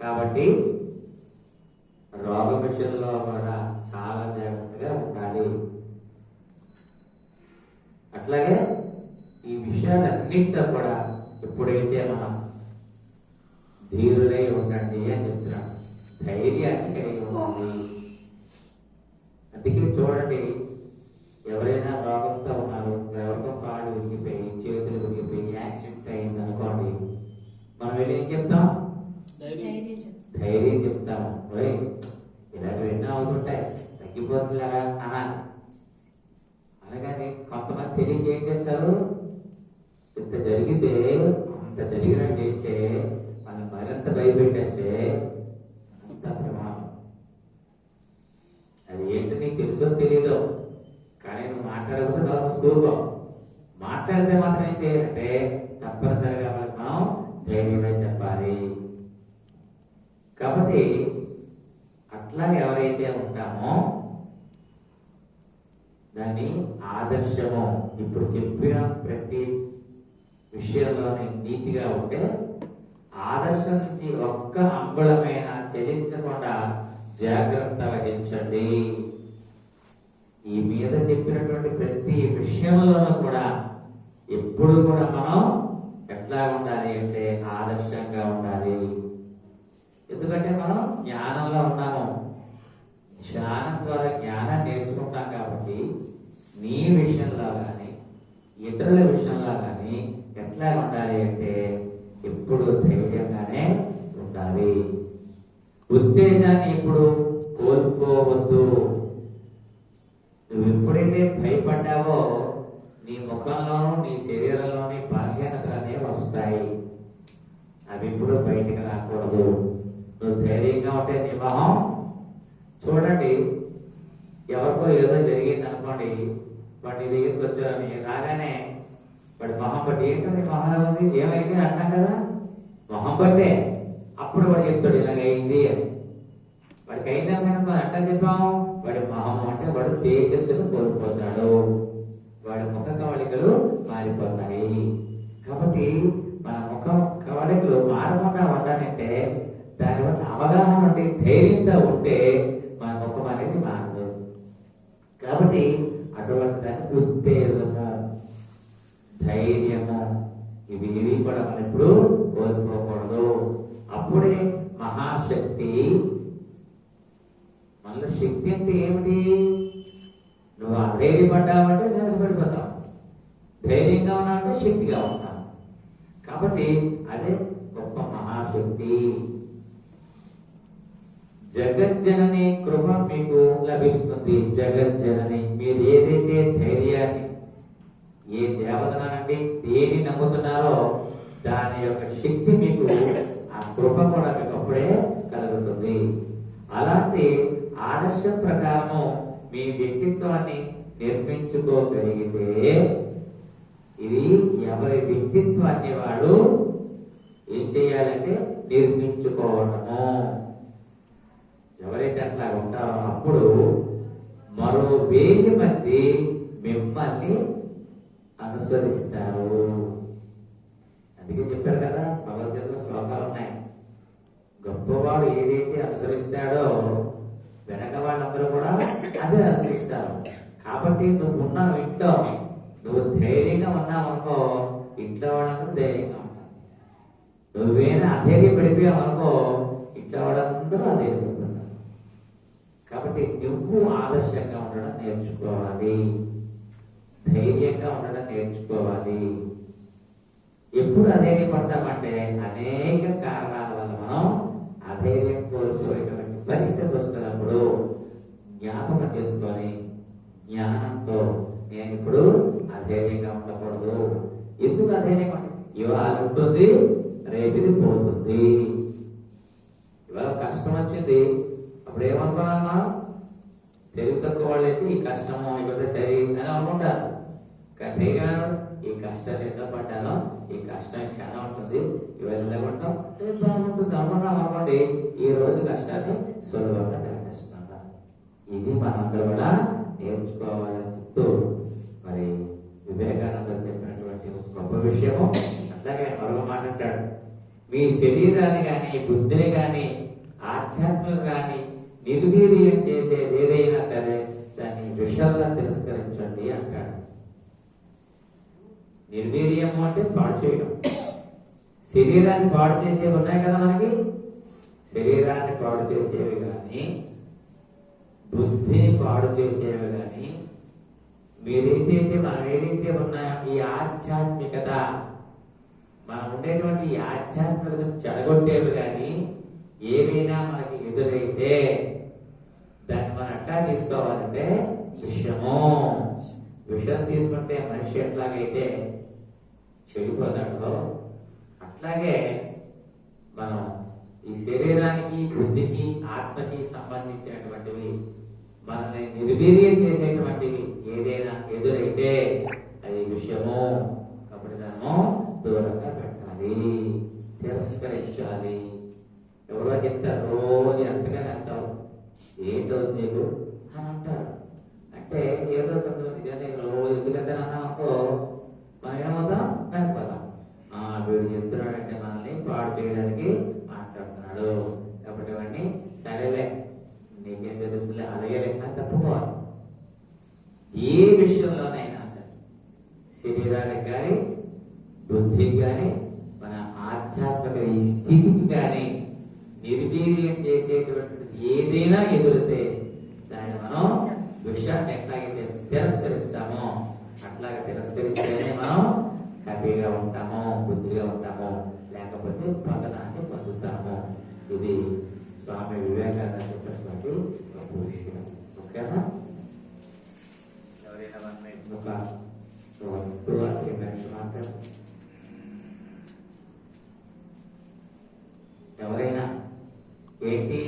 కాబట్టి రోగ విషయంలో కూడా చాలా జాగ్రత్తగా ఉండాలి. అట్లాగే ఈ విషయాలన్నింటిలో కూడా ఎప్పుడైతే మనం ధీరులై ఉండండి అని చెప్తున్నాడు ధైర్యాన్ని కలిగి ఉండాలి అందుకే చూడండి ఎవరైనా రోగంతో ఉన్నారు ఎవరికో కాళ్ళు విరిగిపోయి చేతులు విరిగిపోయి యాక్సిడెంట్ అయింది అనుకోండి మనం వెళ్ళి ఏం చెప్తాం? తగ్గిపోతుందిలాగా అనాలి అలాగని కొంతమంది తెలియక ఏం చేస్తారు? ఇంత జరిగితే అంత జరిగినట్టు చేస్తే మనం మరింత భయపెట్టేస్తే అంత ప్రమాదం. అది ఏంటి నీకు తెలుసో తెలియదో కానీ నువ్వు మాట్లాడకపోతే దాని స్కూల్లో మాట్లాడితే మాత్రం ఏం చేయాలంటే తప్పనిసరిగా మనకు మనం ధైర్యమే చెప్పాలి. కాబట్టి అట్లా ఎవరైతే ఉంటామో దాన్ని ఆదర్శము ఇప్పుడు చెప్పిన ప్రతి విషయంలోనే నీతిగా ఉంటే ఆదర్శం నుంచి ఒక్క అంగుళమైన చెల్లించకుండా జాగ్రత్త వహించండి. ఈ మీద చెప్పినటువంటి ప్రతి విషయంలోనూ కూడా ఎప్పుడు కూడా మనం ఎట్లా ఉండాలి అంటే ఆదర్శంగా ఉండాలి. ఎందుకంటే మనం జ్ఞానంలో ఉన్నాం ధ్యానం ద్వారా జ్ఞానం నేర్చుకుంటాం కాబట్టి నీ విషయంలో కానీ ఇతరుల విషయంలో కానీ ఎట్లా ఉండాలి అంటే ఎప్పుడు ధైర్యంగానే ఉండాలి ఉత్తేజాన్ని ఇప్పుడు కోల్పోవద్దు. నువ్వు ఎప్పుడైతే భయపడ్డావో నీ ముఖంలోనూ నీ శరీరంలోని బలహీనతలు అనేవి వస్తాయి. అవి ఇప్పుడు బయటికి రాకూడదు. నువ్వు ధైర్యంగా ఉంటే నీ మొహం చూడండి ఎవరికో ఏదో జరిగింది అనుకోండి వాడి నీ దగ్గరికి వచ్చారని రాగానే వాడి మొహం బట్టి ఏంటంటే మొహంలో ఉంది? ఏమైంది? అంటాం కదా. మొహం బట్టే అప్పుడు వాడు చెప్తాడు ఇలాగైంది. అని వాడికి అయిందని సంగతి మనం ఎట్లా చెప్పాము? వాడి మొహం అంటే వాడు తేజస్సును కోల్పోతాడు. వాడి ముఖ కవళికలు మారిపోతాయి. కాబట్టి మన ముఖ కవళికలు మారకుండా ఉండాలంటే దాని వల్ల అవగాహన ఉంటే ధైర్యంతో ఉంటే మన ముఖం అనేది మారదు. కాబట్టి అటువంటి దాన్ని ఉత్తేజము ధైర్యము ఇవి ఇవి కూడా మనం ఇప్పుడు కోల్పోకూడదు. అప్పుడే మహాశక్తి. మనలో శక్తి అంటే ఏమిటి? నువ్వు అధైర్యపడ్డావంటే నిరసపడిపోతావు ధైర్యంగా ఉన్నావంటే శక్తిగా ఉంటావు కాబట్టి అదే గొప్ప మహాశక్తి. జగజ్జనని కృప మీకు లభిస్తుంది. జగజ్జనని మీరు ఏదైతే ధైర్యాన్ని ఏ దేవతనండి దేని నమ్ముతున్నారో దాని యొక్క శక్తి మీకు కృప కూడా మీకు అప్పుడే కలుగుతుంది. అలాంటి ఆదర్శ ప్రకారము మీ వ్యక్తిత్వాన్ని నిర్మించుకోగలిగితే ఇది ఎవరి వ్యక్తిత్వాన్ని వాడు ఏం చేయాలంటే నిర్మించుకోవటము. ఎవరైతే అట్లా ఉంటారో అప్పుడు మరో వెయ్యి మంది మిమ్మల్ని అనుసరిస్తారు. అందుకే చెప్పారు కదా భగవద్గీతలో శ్లోకాలు ఉన్నాయి. పెద్దవాడు ఏదైతే అనుసరిస్తాడో వెనక వాళ్ళందరూ కూడా అదే అనుసరిస్తారు. కాబట్టి నువ్వు ఉన్నావు ఇంట్లో నువ్వు ధైర్యంగా ఉన్నావు అనుకో ఇంట్లో వాళ్ళందరూ ధైర్యంగా ఉంటారు. నువ్వేనా అధైర్యం పడిపోయావు అనుకో ఇంట్లో వాళ్ళందరూ అధైర్యపడిపోతారు. కాబట్టి నువ్వు ఆదర్శంగా ఉండడం నేర్చుకోవాలి. ధైర్యంగా ఉండడం నేర్చుకోవాలి. ఎప్పుడు అధైర్యపడతామంటే అనేక కారణాల వల్ల మనం అధైర్యం కోల్పోయేటువంటి పరిస్థితి వస్తున్నప్పుడు జ్ఞాపకం చేసుకొని జ్ఞానంతో నేను ఇప్పుడు అధైర్యంగా ఉండకూడదు. ఎందుకు అధైర్యంగా ఇవాళ ఉంటుంది రేపిది పోతుంది. ఇవాళ కష్టం వచ్చింది. అప్పుడు ఏమనుకున్నాను తెలుగు తక్కువ వాళ్ళైతే ఈ కష్టము ఇక్కడ సరే అని అనుకుంటారు. కానీ కష్టాలు ఎన్నో పడ్డానో ఈ కష్టం క్షణం ఉంటుంది. ఇవన్నీ ఉంటాం రేపు బాగుంటుంది. అనుకున్నాం అనుకోండి ఈ రోజు కష్టాన్ని సులభంగా దాటేస్తున్నాం ఇది మనందరూ కూడా నేర్చుకోవాలని చెప్తూ మరి వివేకానంద చెప్పినటువంటి గొప్ప విషయము. అట్లాగే మరొక మాట అంటాడు. మీ శరీరాన్ని కానీ బుద్ధిని కానీ ఆధ్యాత్మిక కానీ నిర్వీర్యం చేసేది ఏదైనా సరే దాన్ని విషయంగా తిరస్కరించండి అంటాడు. నిర్వీర్యము అంటే పాడు చేయడం. శరీరాన్ని పాడు చేసేవి ఉన్నాయి కదా మనకి? శరీరాన్ని పాడు చేసేవి కానీ బుద్ధిని పాడు చేసేవి కానీ మీరేదైతే మనం ఏదైతే ఉన్నాయో ఈ ఆధ్యాత్మికత మనం ఉండేటువంటి ఈ ఆధ్యాత్మికతను చెడగొట్టేవి కానీ ఏమైనా మనకి ఎదురైతే దాన్ని మనం అట్టా తీసుకోవాలంటే విషము. విషం తీసుకుంటే మనిషి ఎట్లాగైతే చెడిపోతాడో అట్లాగే మనం ఈ శరీరానికి బుద్ధికి ఆత్మకి సంబంధించినటువంటివి మనల్ని నిర్వీర్యం చేసేటువంటివి ఏదైనా ఎదురైతే అది విషయము కాబట్టి దాన్ని దూరంగా పెట్టాలి. తిరస్కరించాలి. ఎవరో చెప్తారు రోజు ఎంతగానే అంటావు ఏంటో నీకు? అని అంటారు. అంటే ఏదో సందర్భం నిజంగా రోజు ఎందుకంటే అన్నామనుకో మనం ఏమవుతాం? చనిపోతాం ఆ వీడు చెప్తున్నాడంటే మనల్ని పాడు చేయడానికి మాట్లాడుతున్నాడు. కాబట్టి ఇవన్నీ సరేలే. నీకేం తెలుస్తుంది అలాగే అని తప్పుకోవాలి. ఏ విషయంలోనైనా సరే శరీరానికి కానీ బుద్ధికి కానీ మన ఆధ్యాత్మిక స్థితికి కానీ నిర్వీర్యం చేసేటువంటిది ఏదైనా ఎదురితే దాన్ని మనం విషయాన్ని ఎట్లాగైతే తిరస్కరిస్తామో అట్లాగే తిరస్కరిస్తే మనం హ్యాపీగా ఉంటాము బుద్ధిగా ఉంటాము లేకపోతే పతనాన్ని పొందుతాము ఇది స్వామి వివేకానంద చెప్పినటువంటి ఒక విషయం ఓకేనా ఎవరైనా వన్ మినిట్ ఒక టూ ఆర్ త్రీ మినిట్స్ మాట్లాడు ఎవరైనా ఏంటి